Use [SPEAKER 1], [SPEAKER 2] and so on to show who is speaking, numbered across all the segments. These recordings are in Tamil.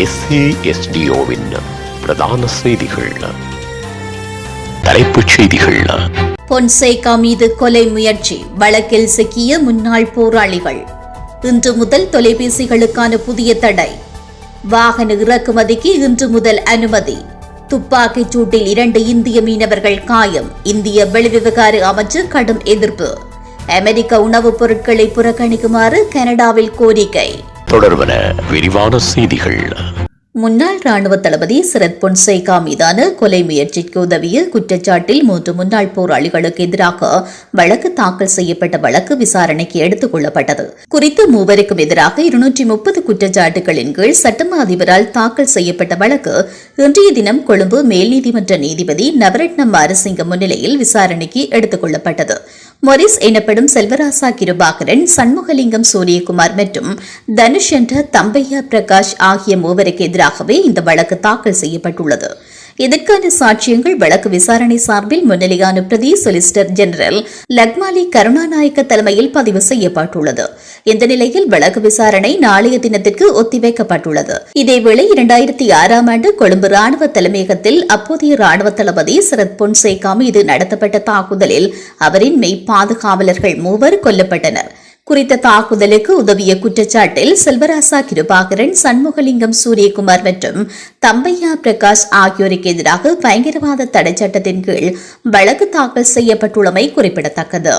[SPEAKER 1] எஸ்ஏஎஸ்டிஓவின் பிரதான செய்திகள். தலைப்புச் செய்திகள்.
[SPEAKER 2] பொன்சேகா மீது கொலை முயற்சி வழக்கில் சிக்கிய முன்னாள் போராளிகள். இன்று முதல் தொலைபேசிகளுக்கான புதிய தடை. வாகன இறக்குமதிக்கு இன்று முதல் அனுமதி. துப்பாக்கிச் சூட்டில் இரண்டு இந்திய மீனவர்கள் காயம் இந்திய வெளிவிவகார அமைச்சர் கடும் எதிர்ப்பு. அமெரிக்க உணவுப் பொருட்களை புறக்கணிக்குமாறு கனடாவில் கோரிக்கை.
[SPEAKER 1] தொடர்பன விரிவான செய்திகள்.
[SPEAKER 2] முன்னாள் ராணுவ தளபதி சரத் பொன்சேகா மீதான கொலை முயற்சிக்கு உதவிய குற்றச்சாட்டில் மூன்று முன்னாள் போராளிகளுக்கு எதிராக வழக்கு தாக்கல் செய்யப்பட்ட வழக்கு விசாரணைக்கு எடுத்துக் கொள்ளப்பட்டது. குறித்த மூவருக்கும் எதிராக இருநூற்றி முப்பது குற்றச்சாட்டுகளின் கீழ் சட்டம அதிபரால் தாக்கல் செய்யப்பட்ட வழக்கு இன்றைய தினம் கொழும்பு மேல் நீதிமன்ற நீதிபதி நவரட்னம் மாரசிங்க முன்னிலையில் விசாரணைக்கு எடுத்துக் கொள்ளப்பட்டது. மொரிஸ் எனப்படும் செல்வராசா கிருபாகரன் சண்முகலிங்கம் சூரியகுமார் மற்றும் தனுஷ் என்ற தம்பையா பிரகாஷ் ஆகிய மூவருக்கு எதிராகவே இந்த வழக்கு தாக்கல் செய்யப்பட்டுள்ளது. இதற்கான சாட்சியங்கள் வழக்கு விசாரணை சார்பில் முன்னிலையான பிரதி சொலிசிட்டர் ஜெனரல் லக்மாலி கருணாநாயக்க தலைமையில் பதிவு செய்யப்பட்டுள்ளது. இந்த நிலையில் வழக்கு விசாரணை நாளைய தினத்திற்கு ஒத்திவைக்கப்பட்டுள்ளது. இதேவேளை இரண்டாயிரத்தி ஆறாம் ஆண்டு கொழும்பு ராணுவ தலைமையகத்தில் அப்போதைய ராணுவ தளபதி சரத் பொன்சேகா மீது நடத்தப்பட்ட தாக்குதலில் அவரின் மெய் பாதுகாவலர்கள் மூவர் கொல்லப்பட்டனர். குறித்த தாக்குதலுக்கு உதவிய குற்றச்சாட்டில் செல்வராசா கிருபாகரன் சண்முகலிங்கம் சூரியகுமார் மற்றும் தம்பையா பிரகாஷ் ஆகியோருக்கு எதிராக பயங்கரவாத தடை சட்டத்தின் கீழ் வழக்கு தாக்கல் செய்யப்பட்டுள்ளமை குறிப்பிடத்தக்கது.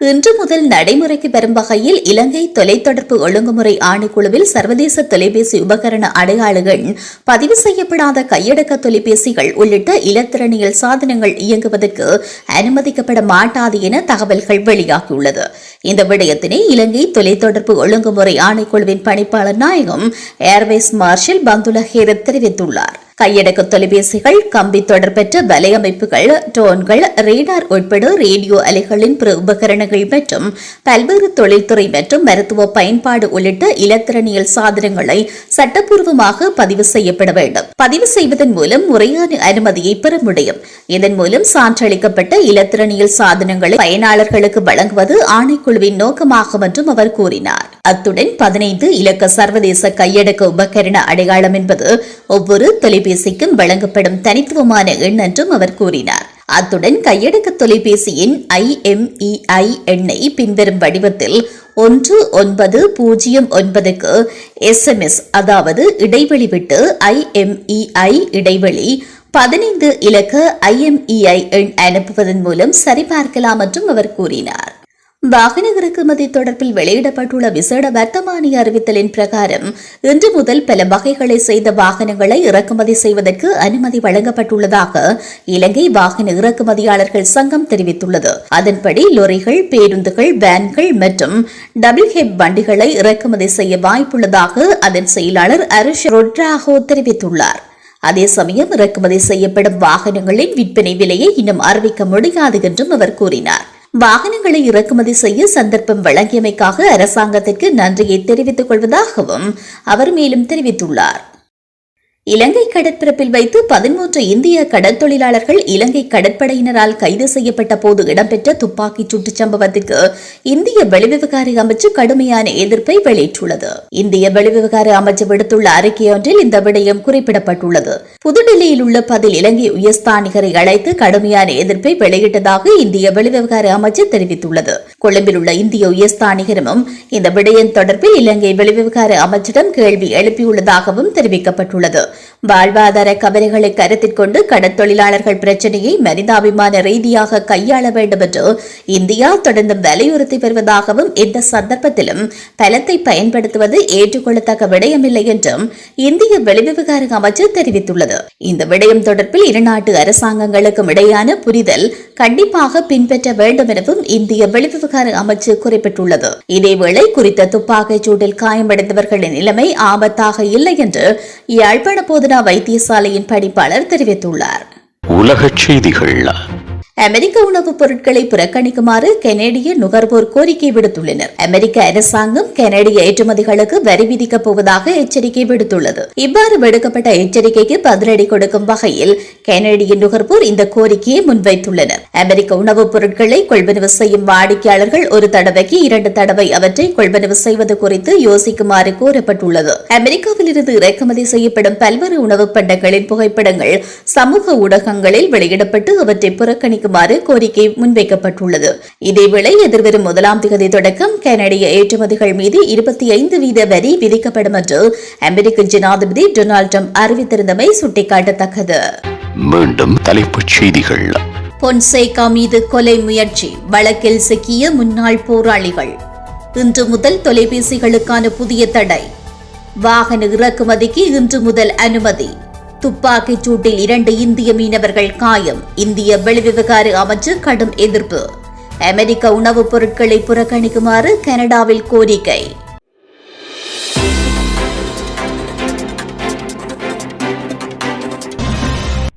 [SPEAKER 2] இன்று முதல் நடைமுறைக்கு வரும் வகையில் இலங்கை தொலைத்தொடர்பு ஒழுங்குமுறை ஆணைக்குழுவில் சர்வதேச தொலைபேசி உபகரண அடையாள எண் பதிவு செய்யப்படாத கையடக்க தொலைபேசிகள் உள்ளிட்ட இலத்திரணியல் சாதனங்கள் இயங்குவதற்கு அனுமதிக்கப்பட மாட்டாது என தகவல்கள் வெளியாகியுள்ளது. இந்த விடயத்தினை இலங்கை தொலைத்தொடர்பு ஒழுங்குமுறை ஆணைக்குழுவின் பணிப்பாளர் நாயகம் ஏர்வேஸ் மார்ஷல் பந்துல ஹேரத் தெரிவித்துள்ளார். கையடக்க தொலைபேசிகள் கம்பி தொடர்பற்ற வலையமைப்புகள் ட்ரோன்கள் ரேடார் உட்பட ரேடியோ அலைகளின் பிற உபகரணங்கள் மற்றும் பல்வேறு தொழில்துறை மற்றும் மருத்துவ பயன்பாடு உள்ளிட்ட இலத்திரனியல் சாதனங்களை சட்டப்பூர்வமாக பதிவு செய்யப்பட வேண்டும். பதிவு செய்வதன் மூலம் முறையான அனுமதியை பெற முடியும். இதன் மூலம் சான்றளிக்கப்பட்ட இலத்திரனியல் சாதனங்களை பயனாளர்களுக்கு வழங்குவது ஆணைக்குழு குழுவின் நோக்கமாகும் என்றும் அவர் கூறினார். அத்துடன் பதினைந்து இலக்க சர்வதேச கையடக்க உபகரண அடையாளம் என்பது ஒவ்வொரு தொலைபேசிக்கும் வழங்கப்படும் தனித்துவமான எண் என்றும் அவர் கூறினார். அத்துடன் கையடக்க தொலைபேசியின் ஐஎம்இஐ எண்ணை பின்வரும் வடிவத்தில் ஒன்று ஒன்பது பூஜ்ஜியம் ஒன்பதுக்கு எஸ்எம்எஸ் அதாவது இடைவெளி விட்டு ஐஎம்இஐ இடைவெளி பதினைந்து இலக்க ஐஎம்இஐ எண் அனுப்புவதன் மூலம் சரிபார்க்கலாம் என்றும் அவர் கூறினார். வாகன இறக்குமதி தொடர்பில் வெளியிடப்பட்டுள்ள விசேட வர்த்தமானி அறிவித்தலின் பிரகாரம் இன்று முதல் பல வகைகளை செய்த வாகனங்களை இறக்குமதி செய்வதற்கு அனுமதி வழங்கப்பட்டுள்ளதாக இலங்கை வாகன இறக்குமதியாளர்கள் சங்கம் தெரிவித்துள்ளது. அதன்படி லொரிகள் பேருந்துகள் வேன்கள் மற்றும் டபுள் ஹெப் வண்டிகளை இறக்குமதி செய்ய வாய்ப்புள்ளதாக அதன் செயலாளர் அரிஷ் ரொட்ராகோ தெரிவித்துள்ளார். அதே சமயம் இறக்குமதி செய்யப்படும் வாகனங்களின் விற்பனை விலையை இன்னும் அறிவிக்க முடியாது என்றும் அவர் கூறினார். வாகனங்களை இறக்குமதி செய்ய சந்தர்ப்பம் வழங்கியமைக்காக அரசாங்கத்திற்கு நன்றியை தெரிவித்துக் கொள்வதாகவும் அவர் மேலும் தெரிவித்துள்ளார். இலங்கை கடற்பரப்பில் வைத்து பதிமூன்று இந்திய கடற்தொழிலாளர்கள் இலங்கை கடற்படையினரால் கைது செய்யப்பட்ட போது இடம்பெற்ற துப்பாக்கிச் சூட்டுச் சம்பவத்திற்கு இந்திய வெளிவிவகார அமைச்சு கடுமையான எதிர்ப்பை வெளியிட்டுள்ளது. இந்திய வெளிவிவகார அமைச்சு விடுத்துள்ள அறிக்கையொன்றில் இந்த விடயம் குறிப்பிடப்பட்டுள்ளது. புதுடில்லியில் உள்ள பதில் இலங்கை உயர்ஸ்தானிகரை அழைத்து கடுமையான எதிர்ப்பை வெளியிட்டதாக இந்திய வெளிவிவகார அமைச்சு தெரிவித்துள்ளது. கொழும்பில் உள்ள இந்திய உயர்ஸ்தானிகரமும் இந்த விடயம் தொடர்பில் இலங்கை வெளிவிவகார அமைச்சிடம் கேள்வி எழுப்பியுள்ளதாகவும் தெரிவிக்கப்பட்டுள்ளது. வாழ்வாதார கவலைகளை கருத்தில் கொண்டு கடற்தொழிலாளர்கள் பிரச்சினையை மனிதாபிமான ரீதியாக கையாள வேண்டும் என்று இந்தியா தொடர்ந்து வலியுறுத்தி வருவதாகவும் இந்த சந்தர்ப்பத்திலும் பலத்தை பயன்படுத்துவது ஏற்றுக்கொள்ளத்தக்க விடயமில்லை என்றும் இந்திய வெளிவிவகார அமைச்சர் தெரிவித்துள்ளது. இந்த விடயம் தொடர்பில் இருநாட்டு அரசாங்கங்களுக்கும் இடையான புரிதல் கண்டிப்பாக பின்பற்ற வேண்டும் எனவும் இந்திய வெளிவிவகார அமைச்சு குறிப்பிட்டுள்ளது. இதேவேளை குறித்த துப்பாக்கிச் சூட்டில் காயமடைந்தவர்களின் நிலைமை ஆபத்தாக இல்லை என்று யாழ்ப்பாண போதனா வைத்தியசாலையின் பணிப்பாளர் தெரிவித்துள்ளார்.
[SPEAKER 1] உலகச் செய்திகள்
[SPEAKER 2] அமெரிக்க உணவுப் பொருட்களை புறக்கணிக்குமாறு கெனடிய நுகர்வோர் கோரிக்கை விடுத்துள்ளனர். அமெரிக்க அரசாங்கம் கெனடிய ஏற்றுமதிகளுக்கு வரி விதிக்கப் போவதாக எச்சரிக்கை விடுத்துள்ளது. இவ்வாறு விடுக்கப்பட்ட எச்சரிக்கைக்கு பதிலடி கொடுக்கும் வகையில் கெனடிய நுகர்வோர் இந்த கோரிக்கையை முன்வைத்துள்ளனர். அமெரிக்க உணவுப் பொருட்களை கொள்வனவு செய்யும் வாடிக்கையாளர்கள் ஒரு தடவைக்கு இரண்டு தடவை அவற்றை கொள்வனவு செய்வது குறித்து யோசிக்குமாறு கோரப்பட்டுள்ளது அமெரிக்காவில் இருந்து இறக்குமதி செய்யப்படும் பல்வேறு உணவுப் பண்டங்களின் புகைப்படங்கள் சமூக ஊடகங்களில் வெளியிடப்பட்டு அவற்றை புறக்கணிக்குமாறு கோரிக்கை முன்வைக்கப்பட்டுள்ளது. இதேவேளை எதிர்வரும் முதலாம் தேதி தொடக்கம் கனடிய ஏற்றுமதிகள் மீது இருபத்தி ஐந்து வீத வரி விதிக்கப்படும் என்று அமெரிக்க ஜனாதிபதி டொனால்டு ட்ரம்ப் அறிவித்திருந்தமை சுட்டிக்காட்டத்தக்கது.
[SPEAKER 1] மீண்டும் தலைப்புச் செய்திகள்.
[SPEAKER 2] பொன்சேகா மீது கொலை முயற்சி வழக்கில் சிக்கிய முன்னாள் போராளிகள். இன்று முதல் தொலைபேசிகளுக்கான புதிய தடை. வாகன இறக்குமதிக்கு இன்று முதல் அனுமதி. துப்பாக்கிச் சூட்டில் இரண்டு இந்திய மீனவர்கள் காயம். இந்திய வெளிவிவகார அமைச்சு கடும் எதிர்ப்பு. அமெரிக்க உணவுப் பொருட்களை புறக்கணிக்குமாறு கனடாவில் கோரிக்கை.